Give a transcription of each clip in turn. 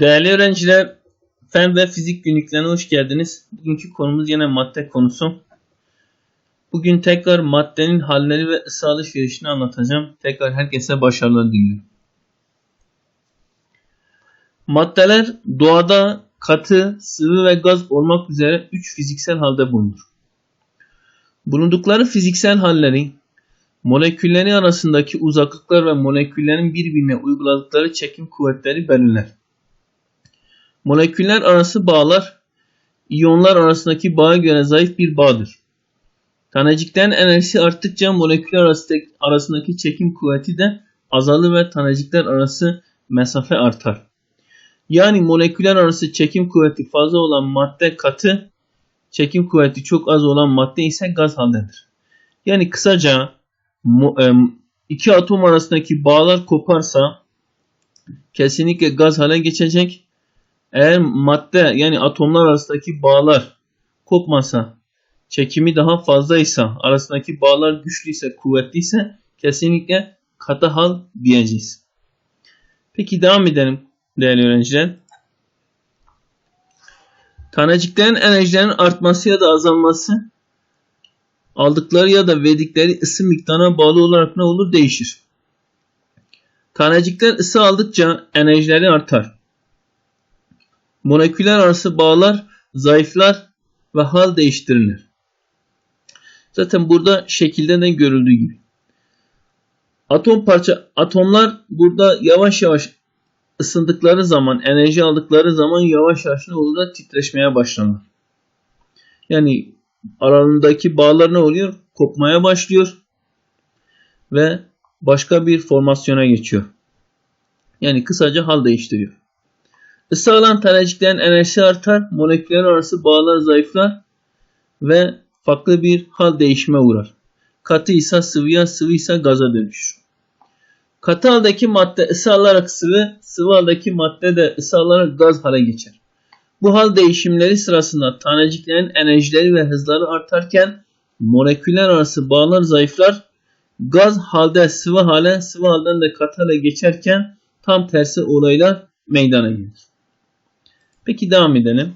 Değerli öğrenciler, fen ve fizik günlüklerine hoş geldiniz. Bugünkü konumuz yine madde konusu. Bugün tekrar maddenin halleri ve ısı alışverişini anlatacağım. Tekrar herkese başarılar diliyorum. Maddeler doğada katı, sıvı ve gaz olmak üzere 3 fiziksel halde bulunur. Bulundukları fiziksel halleri, molekülleri arasındaki uzaklıklar ve moleküllerin birbirine uyguladıkları çekim kuvvetleri belirler. Moleküller arası bağlar, iyonlar arasındaki bağa göre zayıf bir bağdır. Taneciklerin enerjisi arttıkça moleküller arasındaki çekim kuvveti de azalır ve tanecikler arası mesafe artar. Yani moleküller arası çekim kuvveti fazla olan madde katı, çekim kuvveti çok az olan madde ise gaz haldedir. Yani kısaca iki atom arasındaki bağlar koparsa kesinlikle gaz hale geçecek eğer madde yani atomlar arasındaki bağlar kopmasa, çekimi daha fazlaysa, arasındaki bağlar güçlüyse, kuvvetliyse kesinlikle katı hal diyeceğiz. Peki devam edelim değerli öğrenciler. Taneciklerin enerjilerinin artması ya da azalması aldıkları ya da verdikleri ısı miktarına bağlı olarak ne olur? Değişir. Tanecikler ısı aldıkça enerjileri artar moleküller arası bağlar zayıflar ve hal değiştirilir. Zaten burada şekilde de görüldüğü gibi. Atom parça atomlar burada yavaş yavaş ısındıkları zaman, enerji aldıkları zaman yavaş yavaş ne olur da titreşmeye başlanır. Yani aralarındaki bağlar ne oluyor? Kopmaya başlıyor ve başka bir formasyona geçiyor. Yani kısaca hal değiştiriyor. Isı alan taneciklerin enerjisi artar, moleküller arası bağlar zayıflar ve farklı bir hal değişime uğrar. Katı ise sıvıya, sıvı ise gaza dönüşür. Katı haldeki madde ısı alarak sıvı, sıvı haldeki madde de ısı alarak gaz hale geçer. Bu hal değişimleri sırasında taneciklerin enerjileri ve hızları artarken moleküller arası bağlar zayıflar. Gaz halde sıvı hale, sıvı halden de katı hale geçerken tam tersi olaylar meydana gelir. Peki devam edelim.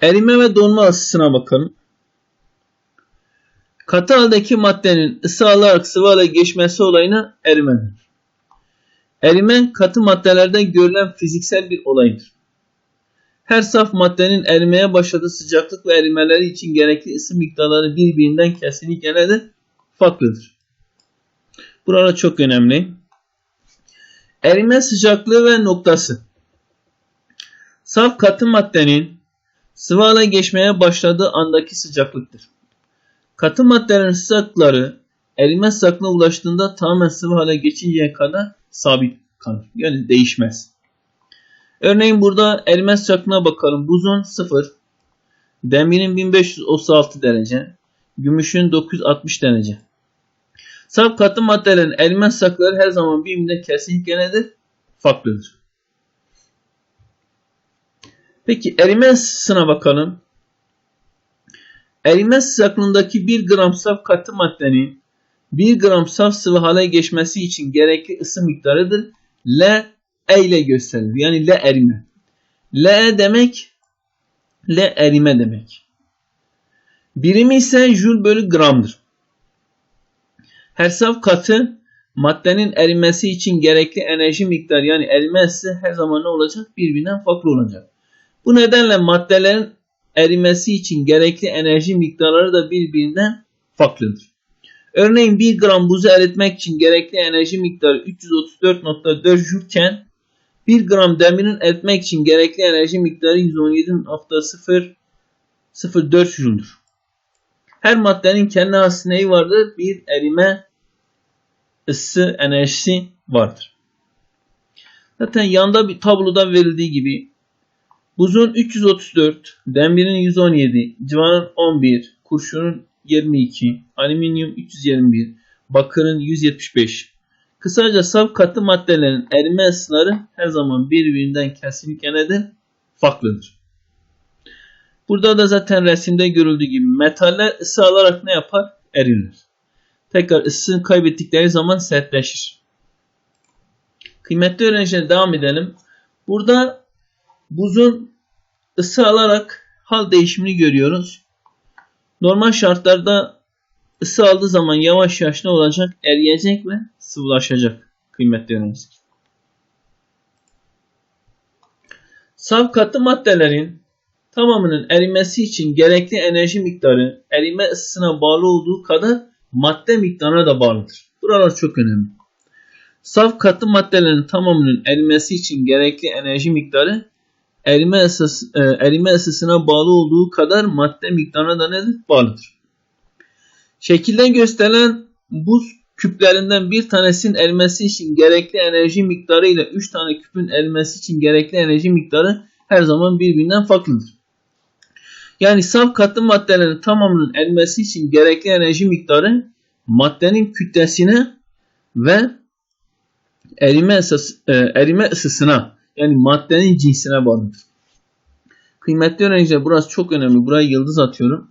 Erime ve donma ısısına bakalım. Katı haldeki maddenin ısı alarak sıvı hale geçmesi olayına erime denir. Erime katı maddelerde görülen fiziksel bir olaydır. Her saf maddenin erimeye başladığı sıcaklık ve erimeleri için gerekli ısı miktarları birbirinden kesinlikle nedir? Farklıdır. Burada çok önemli. Erime sıcaklığı ve noktası. Saf katı maddenin sıvı hale geçmeye başladığı andaki sıcaklıktır. Katı maddelerin sıcaklıkları erime sıcaklığına ulaştığında tamamen sıvı hale geçinceye kadar sabit kalır. Yani değişmez. Örneğin burada erime sıcaklığına bakalım. Buzun 0, demirin 1536 derece, gümüşün 960 derece. Saf katı maddelerin erime sıcaklıkları her zaman birbirine kesinlikle nedir? Farklıdır. Peki erime ısısına bakalım. Erime sıcaklığındaki 1 gram saf katı maddenin 1 gram saf sıvı hale geçmesi için gerekli ısı miktarıdır. L E ile gösterilir. Yani L erime. L demek L erime demek. Birimi ise jül bölü gramdır. Her saf katı maddenin erimesi için gerekli enerji miktarı yani erime ısı her zaman ne olacak? Birbirinden farklı olacak. Bu nedenle maddelerin erimesi için gerekli enerji miktarları da birbirinden farklıdır. Örneğin 1 gram buzu eritmek için gerekli enerji miktarı 334.4 jülken 1 gram demirin eritmek için gerekli enerji miktarı 117.004 jüldür. Her maddenin kendi has neyi vardır? Bir erime ısı enerjisi vardır. Zaten yanda bir tabloda verildiği gibi Buzun 334, demirin 117, civanın 11, kurşunun 22, alüminyum 321, bakırın 175. Kısaca saf katı maddelerin erime ısıları her zaman birbirinden kesinlikle nedir? Farklıdır. Burada da zaten resimde görüldüğü gibi metaller ısı alarak ne yapar? Erirler. Tekrar ısısını kaybettikleri zaman sertleşir. Kıymetli öğrenciler devam edelim. Burada buzun ısı alarak hal değişimini görüyoruz. Normal şartlarda ısı aldığı zaman yavaş yavaş ne olacak? Eriyecek ve sıvılaşacak kıymetli öğrenciler. Saf katı maddelerin tamamının erimesi için gerekli enerji miktarı erime ısısına bağlı olduğu kadar madde miktarına da bağlıdır. Buralar çok önemli. Saf katı maddelerin tamamının erimesi için gerekli enerji miktarı erime, ısısı, e, erime ısısına bağlı olduğu kadar madde miktarına da nedir? Bağlıdır. Şekilden gösterilen buz küplerinden bir tanesinin erimesi için gerekli enerji miktarı ile 3 tane küpün erimesi için gerekli enerji miktarı her zaman birbirinden farklıdır. Yani saf katı maddelerin tamamının erimesi için gerekli enerji miktarı maddenin kütlesine ve erime, ısısı, e, erime ısısına yani maddenin cinsine bağlıdır. Kıymetli öğrenciler burası çok önemli. Buraya yıldız atıyorum.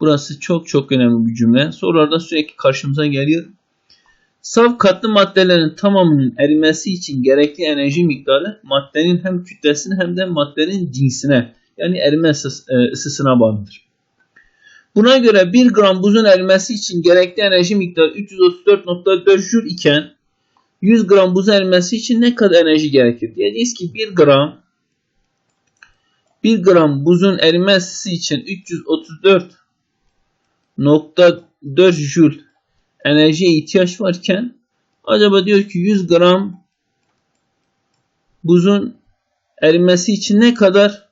Burası çok çok önemli bir cümle. Sorularda sürekli karşımıza geliyor. Saf katlı maddelerin tamamının erimesi için gerekli enerji miktarı maddenin hem kütlesine hem de maddenin cinsine yani erime e, ısısına bağlıdır. Buna göre 1 gram buzun erimesi için gerekli enerji miktarı 334.4 joule iken 100 gram buz erimesi için ne kadar enerji gerekir? Diyeceğiz ki 1 gram 1 gram buzun erimesi için 334.4 joule enerjiye ihtiyaç varken acaba diyor ki 100 gram buzun erimesi için ne kadar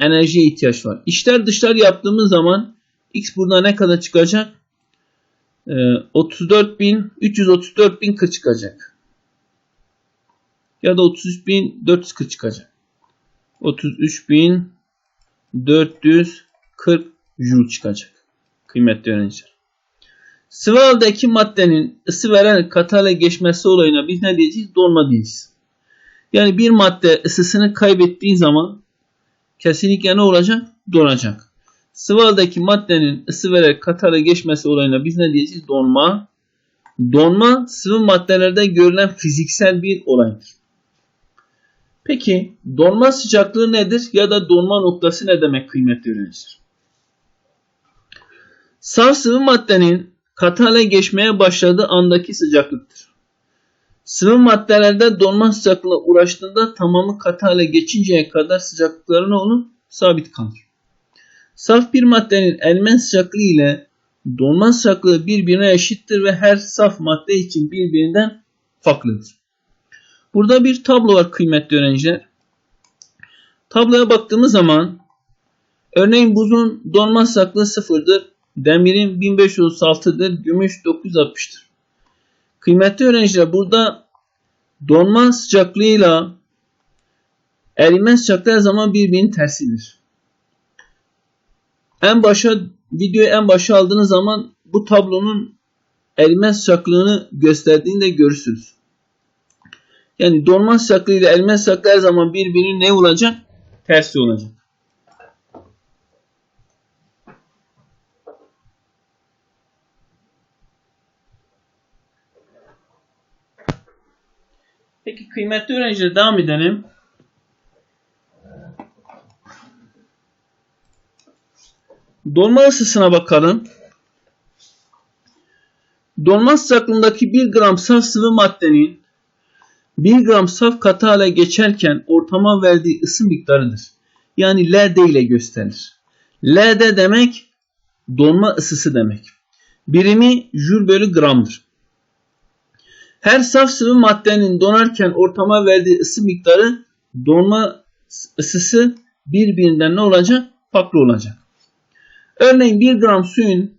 enerjiye ihtiyaç var? İşler dışlar yaptığımız zaman x burada ne kadar çıkacak? Ee, 34.000 334.040 çıkacak. Ya da 33.440 çıkacak. 33.440 joule çıkacak. Kıymetli öğrenciler. Sıvı haldeki maddenin ısı veren katale geçmesi olayına biz ne diyeceğiz? Donma diyeceğiz. Yani bir madde ısısını kaybettiği zaman kesinlikle ne olacak? Donacak. Sıvı haldeki maddenin ısı vererek katale geçmesi olayına biz ne diyeceğiz? Donma. Donma sıvı maddelerde görülen fiziksel bir olaydır. Peki donma sıcaklığı nedir ya da donma noktası ne demek kıymetli öğrenciler? Saf sıvı maddenin katı hale geçmeye başladığı andaki sıcaklıktır. Sıvı maddelerde donma sıcaklığına uğraştığında tamamı katı hale geçinceye kadar sıcaklıkları ne olur? Sabit kalır. Saf bir maddenin elmen sıcaklığı ile donma sıcaklığı birbirine eşittir ve her saf madde için birbirinden farklıdır. Burada bir tablo var kıymetli öğrenciler. Tabloya baktığımız zaman örneğin buzun donma sıcaklığı sıfırdır. Demirin 1536'dır. Gümüş 960'tır. Kıymetli öğrenciler burada donma sıcaklığıyla erime sıcaklığı her zaman birbirinin tersidir. En başa videoyu en başa aldığınız zaman bu tablonun erime sıcaklığını gösterdiğini de görürsünüz. Yani donma sıcaklığı ile erime sıcaklığı her zaman birbirinin ne olacak? Tersi olacak. Peki kıymetli öğrenciler devam edelim. Dolma ısısına bakalım. Dolma sıcaklığındaki 1 gram saf sıvı maddenin 1 gram saf katı hale geçerken ortama verdiği ısı miktarıdır. Yani LD ile gösterilir. LD demek donma ısısı demek. Birimi jül bölü gramdır. Her saf sıvı maddenin donarken ortama verdiği ısı miktarı donma ısısı birbirinden ne olacak? Farklı olacak. Örneğin 1 gram suyun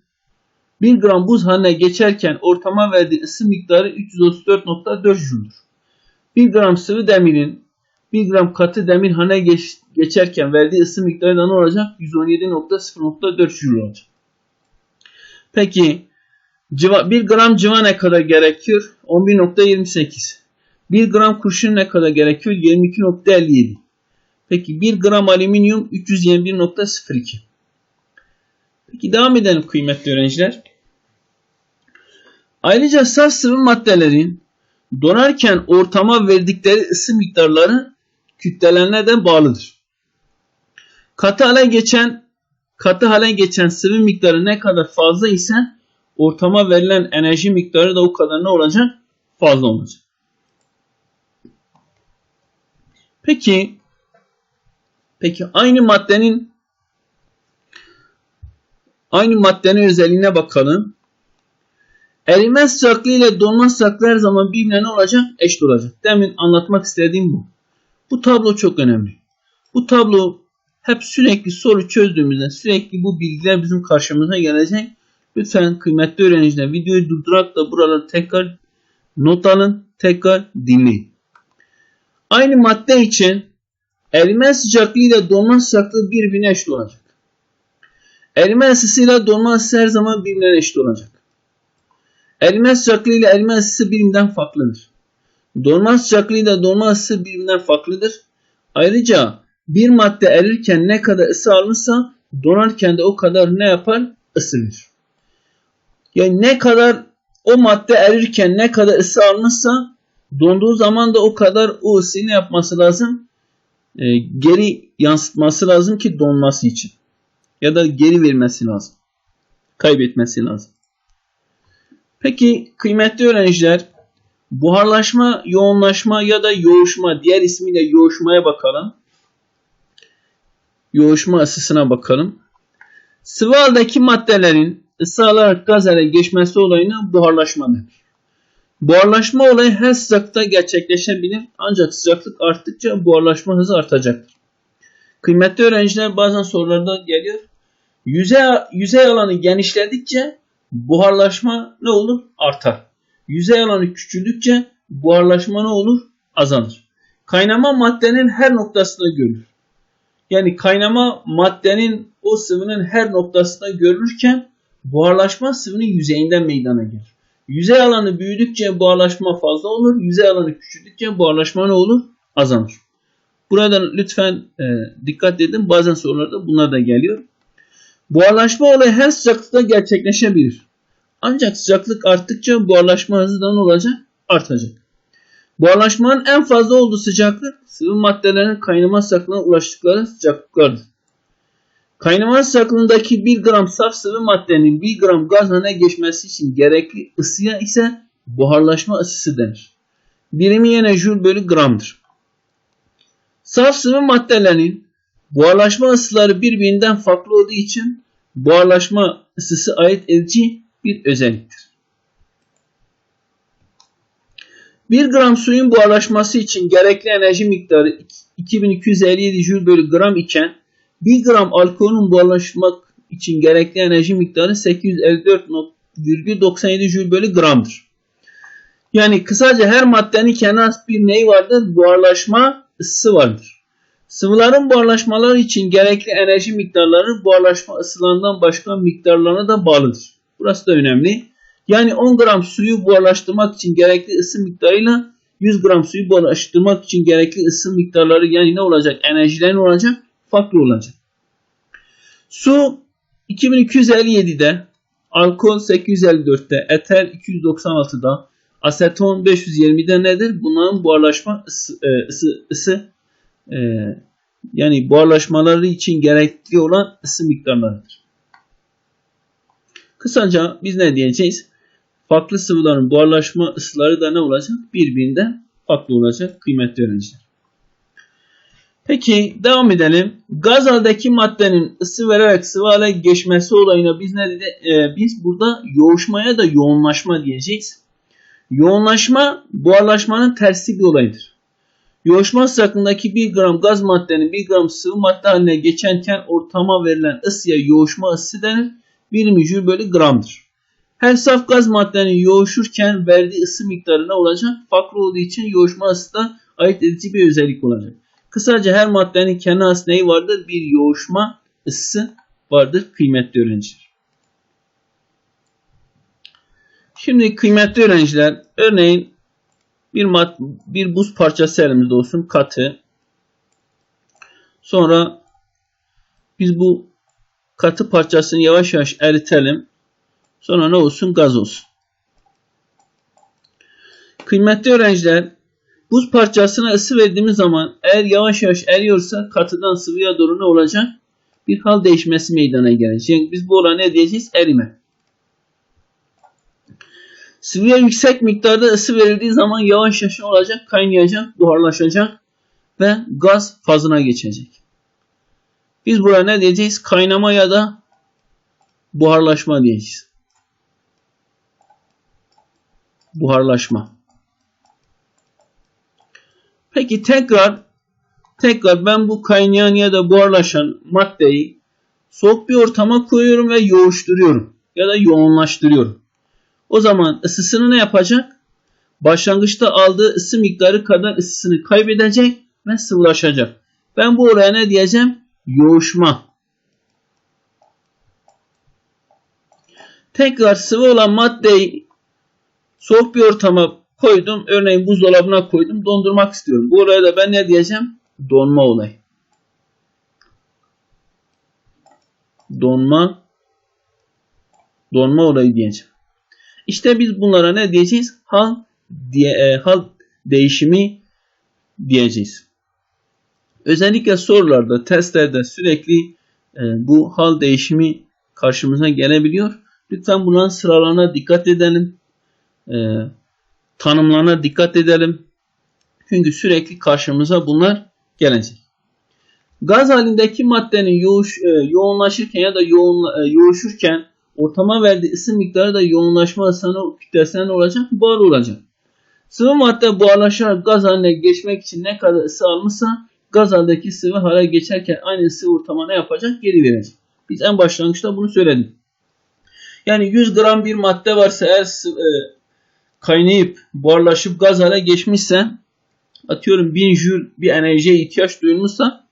1 gram buz haline geçerken ortama verdiği ısı miktarı 334.4 Jül'dür. 1 gram sıvı demirin 1 gram katı demir haline geç, geçerken verdiği ısı miktarı ne olacak? 117.0.4 Jül olacak. Peki Civa, 1 gram civa ne kadar gerekiyor? 11.28. 1 gram kurşun ne kadar gerekiyor? 22.57. Peki 1 gram alüminyum 321.02. Peki devam edelim kıymetli öğrenciler. Ayrıca saf sıvı maddelerin donarken ortama verdikleri ısı miktarları kütlelerine de bağlıdır. Katı hale geçen katı hale geçen sıvı miktarı ne kadar fazla ise ortama verilen enerji miktarı da o kadar ne olacak? Fazla olacak. Peki peki aynı maddenin aynı maddenin özelliğine bakalım. Erime sıcaklığı ile donma sıcaklığı her zaman birbirine ne olacak? Eşit olacak. Demin anlatmak istediğim bu. Bu tablo çok önemli. Bu tablo hep sürekli soru çözdüğümüzde sürekli bu bilgiler bizim karşımıza gelecek. Lütfen kıymetli öğrenciler videoyu durdurarak da buraları tekrar not alın, tekrar dinleyin. Aynı madde için erime sıcaklığı ile donma sıcaklığı birbirine eşit olacak. Erime ısısıyla donma ısısı her zaman birbirine eşit olacak. Erime sıcaklığı ile erime ısısı birbirinden farklıdır. Donma sıcaklığı ile donma ısısı birbirinden farklıdır. Ayrıca bir madde erirken ne kadar ısı alırsa donarken de o kadar ne yapar? Isınır. Yani ne kadar o madde erirken ne kadar ısı almışsa donduğu zaman da o kadar o ısıyı ne yapması lazım? E, geri yansıtması lazım ki donması için. Ya da geri vermesi lazım. Kaybetmesi lazım. Peki kıymetli öğrenciler buharlaşma, yoğunlaşma ya da yoğuşma diğer ismiyle yoğuşmaya bakalım. Yoğuşma ısısına bakalım. Sıvı haldeki maddelerin ısı alarak gaz hale geçmesi olayına buharlaşma denir. Buharlaşma olayı her sıcaklıkta gerçekleşebilir ancak sıcaklık arttıkça buharlaşma hızı artacaktır. Kıymetli öğrenciler bazen sorularda geliyor. Yüzey, yüzey alanı genişledikçe buharlaşma ne olur? Artar. Yüzey alanı küçüldükçe buharlaşma ne olur? Azalır. Kaynama maddenin her noktasında görülür. Yani kaynama maddenin o sıvının her noktasında görülürken buharlaşma sıvının yüzeyinden meydana gelir. Yüzey alanı büyüdükçe buharlaşma fazla olur. Yüzey alanı küçüldükçe buharlaşma ne olur? Azalır. Burada lütfen e, dikkat edin. Bazen sorularda bunlar da geliyor. Buharlaşma olayı her sıcaklıkta gerçekleşebilir. Ancak sıcaklık arttıkça buharlaşma hızı da ne olacak? Artacak. Buharlaşmanın en fazla olduğu sıcaklık sıvı maddelerin kaynama sıcaklığına ulaştıkları sıcaklıklardır. Kaynama sıcaklığındaki 1 gram saf sıvı maddenin 1 gram gaz haline geçmesi için gerekli ısıya ise buharlaşma ısısı denir. Birimi yine joule bölü gramdır. Saf sıvı maddelerin buharlaşma ısıları birbirinden farklı olduğu için buharlaşma ısısı ayırt edici bir özelliktir. 1 gram suyun buharlaşması için gerekli enerji miktarı 2257 Joule bölü gram iken 1 gram alkolün buharlaşmak için gerekli enerji miktarı 854,97 Joule bölü gramdır. Yani kısaca her maddenin has bir neyi vardır? Buharlaşma ısısı vardır. Sıvıların buharlaşmaları için gerekli enerji miktarları buharlaşma ısılarından başka miktarlarına da bağlıdır. Burası da önemli. Yani 10 gram suyu buharlaştırmak için gerekli ısı miktarıyla 100 gram suyu buharlaştırmak için gerekli ısı miktarları yani ne olacak? Enerjiler ne olacak? Farklı olacak. Su 2257'de, alkol 854'te, eter 296'da, aseton 520'de nedir? Bunların buharlaşma ısı, e, ısı, ısı e, yani buharlaşmaları için gerekli olan ısı miktarlarıdır. Kısaca biz ne diyeceğiz? Farklı sıvıların buharlaşma ısıları da ne olacak? Birbirinden farklı olacak kıymetli öğrenciler. Peki devam edelim. Gaz haldeki maddenin ısı vererek sıvı hale geçmesi olayına biz ne dedi? Ee, biz burada yoğuşmaya da yoğunlaşma diyeceğiz. Yoğunlaşma buharlaşmanın tersi bir olaydır. Yoğuşma sıcaklığındaki 1 gram gaz maddenin 1 gram sıvı madde haline geçerken ortama verilen ısıya yoğuşma ısısı denir. 1 joule bölü gramdır. Her saf gaz maddenin yoğuşurken verdiği ısı miktarı ne? Farklı olduğu için yoğuşma ısı da ayırt edici bir özellik olacak. Kısaca her maddenin kendi has neyi vardır? Bir yoğuşma ısısı vardır kıymetli öğrenciler. Şimdi kıymetli öğrenciler örneğin bir, mad bir buz parçası elimizde olsun katı. Sonra biz bu katı parçasını yavaş yavaş eritelim. Sonra ne olsun? Gaz olsun. Kıymetli öğrenciler, Buz parçasına ısı verdiğimiz zaman eğer yavaş yavaş eriyorsa katıdan sıvıya doğru ne olacak? Bir hal değişmesi meydana gelecek. Yani biz bu olana ne diyeceğiz? Erime. Sıvıya yüksek miktarda ısı verildiği zaman yavaş yavaş olacak? Kaynayacak, buharlaşacak ve gaz fazına geçecek. Biz buraya ne diyeceğiz? Kaynama ya da buharlaşma diyeceğiz. Buharlaşma. Peki tekrar tekrar ben bu kaynayan ya da buharlaşan maddeyi soğuk bir ortama koyuyorum ve yoğuşturuyorum ya da yoğunlaştırıyorum. O zaman ısısını ne yapacak? Başlangıçta aldığı ısı miktarı kadar ısısını kaybedecek ve sıvılaşacak. Ben bu oraya ne diyeceğim? Yoğuşma. Tekrar sıvı olan maddeyi soğuk bir ortama koydum. Örneğin buzdolabına koydum. Dondurmak istiyorum. Bu oraya da ben ne diyeceğim? Donma olayı. Donma donma olayı diyeceğim. İşte biz bunlara ne diyeceğiz? Hal diye e, hal değişimi diyeceğiz. Özellikle sorularda, testlerde sürekli e, bu hal değişimi karşımıza gelebiliyor. Lütfen bunların sıralarına dikkat edelim. E, tanımlarına dikkat edelim. Çünkü sürekli karşımıza bunlar gelecek. Gaz halindeki maddenin yoğuş, e, yoğunlaşırken ya da yoğun, e, yoğuşurken ortama verdiği ısı miktarı da yoğunlaşma ısısına kütlesine olacak? Buhar olacak. Sıvı madde buharlaşarak gaz haline geçmek için ne kadar ısı almışsa gaz halindeki sıvı hale geçerken aynı ısı ortama ne yapacak? Geri verecek. Biz en başlangıçta bunu söyledik. Yani 100 gram bir madde varsa eğer e, kaynayıp buharlaşıp gaz hale geçmişse atıyorum 1000 jül bir enerjiye ihtiyaç duyulmuşsa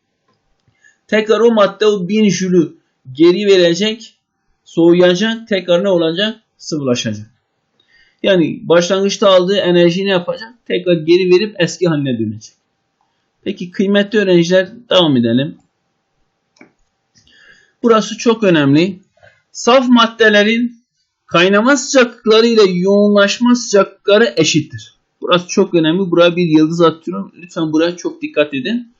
tekrar o madde o 1000 jülü geri verecek, soğuyacak, tekrar ne olacak? Sıvılaşacak. Yani başlangıçta aldığı enerjiyi ne yapacak? Tekrar geri verip eski haline dönecek. Peki kıymetli öğrenciler devam edelim. Burası çok önemli. Saf maddelerin kaynama sıcaklıkları ile yoğunlaşma sıcaklıkları eşittir. Burası çok önemli. Buraya bir yıldız atıyorum. Lütfen buraya çok dikkat edin.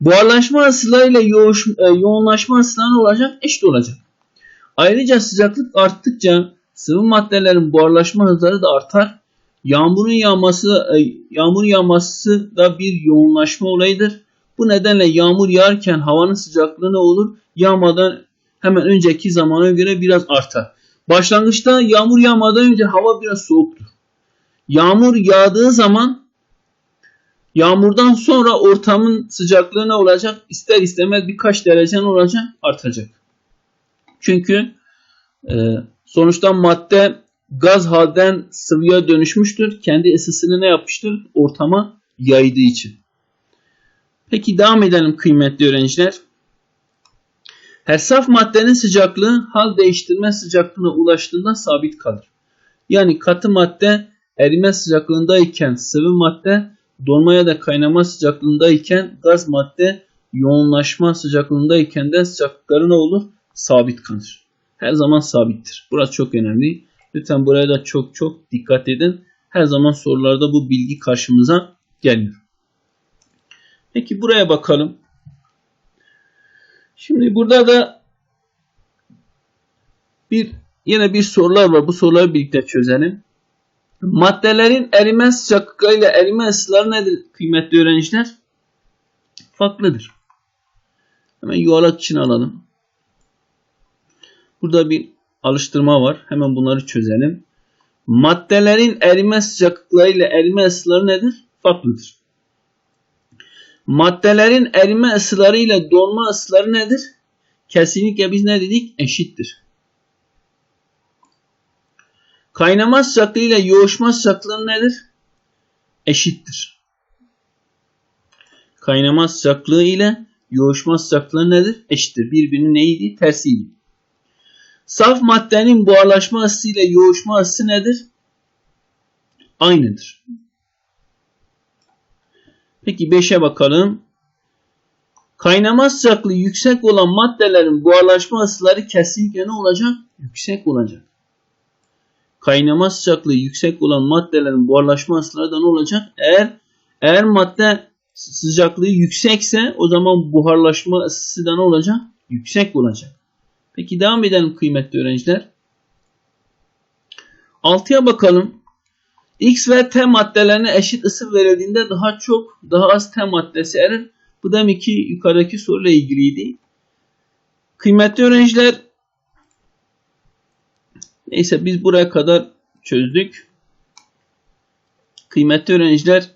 Buharlaşma ısıları ile yoğuş, e, yoğunlaşma ısıları olacak? Eşit olacak. Ayrıca sıcaklık arttıkça sıvı maddelerin buharlaşma hızları da artar. Yağmurun yağması, e, yağmur yağması da bir yoğunlaşma olayıdır. Bu nedenle yağmur yağarken havanın sıcaklığı ne olur? Yağmadan hemen önceki zamana göre biraz artar. Başlangıçta yağmur yağmadan önce hava biraz soğuktur. Yağmur yağdığı zaman yağmurdan sonra ortamın sıcaklığı ne olacak? İster istemez birkaç derece olacak? Artacak. Çünkü e, sonuçta madde gaz halden sıvıya dönüşmüştür. Kendi ısısını ne yapmıştır? Ortama yaydığı için. Peki devam edelim kıymetli öğrenciler. Her saf maddenin sıcaklığı hal değiştirme sıcaklığına ulaştığında sabit kalır. Yani katı madde erime sıcaklığındayken sıvı madde donma ya da kaynama sıcaklığındayken gaz madde yoğunlaşma sıcaklığındayken de sıcaklıkları ne olur? Sabit kalır. Her zaman sabittir. Burası çok önemli. Lütfen buraya da çok çok dikkat edin. Her zaman sorularda bu bilgi karşımıza gelmiyor. Peki buraya bakalım. Şimdi burada da bir yine bir sorular var. Bu soruları birlikte çözelim. Maddelerin erime sıcaklıklarıyla erime ısıları nedir kıymetli öğrenciler? Farklıdır. Hemen yuvarlak için alalım. Burada bir alıştırma var. Hemen bunları çözelim. Maddelerin erime sıcaklıklarıyla erime ısıları nedir? Farklıdır. Maddelerin erime ısıları ile donma ısıları nedir? Kesinlikle biz ne dedik? Eşittir. Kaynama sıcaklığı ile yoğuşma sıcaklığı nedir? Eşittir. Kaynama sıcaklığı ile yoğuşma sıcaklığı nedir? Eşittir. Birbirinin neydi? Tersiydi. Saf maddenin buharlaşma ısısı ile yoğuşma ısısı nedir? Aynıdır. Peki 5'e bakalım. Kaynama sıcaklığı yüksek olan maddelerin buharlaşma ısıları kesinlikle ne olacak? Yüksek olacak. Kaynama sıcaklığı yüksek olan maddelerin buharlaşma ısıları da ne olacak? Eğer Eğer madde sıcaklığı yüksekse o zaman buharlaşma ısısı da ne olacak? Yüksek olacak. Peki devam edelim kıymetli öğrenciler. 6'ya bakalım. X ve T maddelerine eşit ısı verildiğinde daha çok, daha az T maddesi erir. Bu demek ki yukarıdaki soruyla ilgiliydi. Kıymetli öğrenciler, neyse biz buraya kadar çözdük. Kıymetli öğrenciler,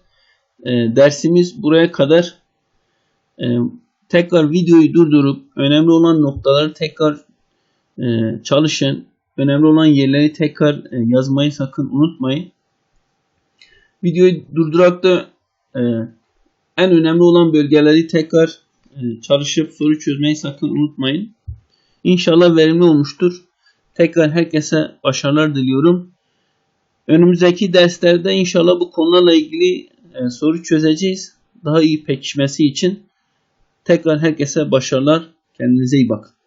e, dersimiz buraya kadar. E, tekrar videoyu durdurup önemli olan noktaları tekrar çalışın. Önemli olan yerleri tekrar e, yazmayı sakın unutmayın. Videoyu durdurarak da e, en önemli olan bölgeleri tekrar e, çalışıp soru çözmeyi sakın unutmayın. İnşallah verimli olmuştur. Tekrar herkese başarılar diliyorum. Önümüzdeki derslerde inşallah bu konularla ilgili soru çözeceğiz. Daha iyi pekişmesi için tekrar herkese başarılar. Kendinize iyi bakın.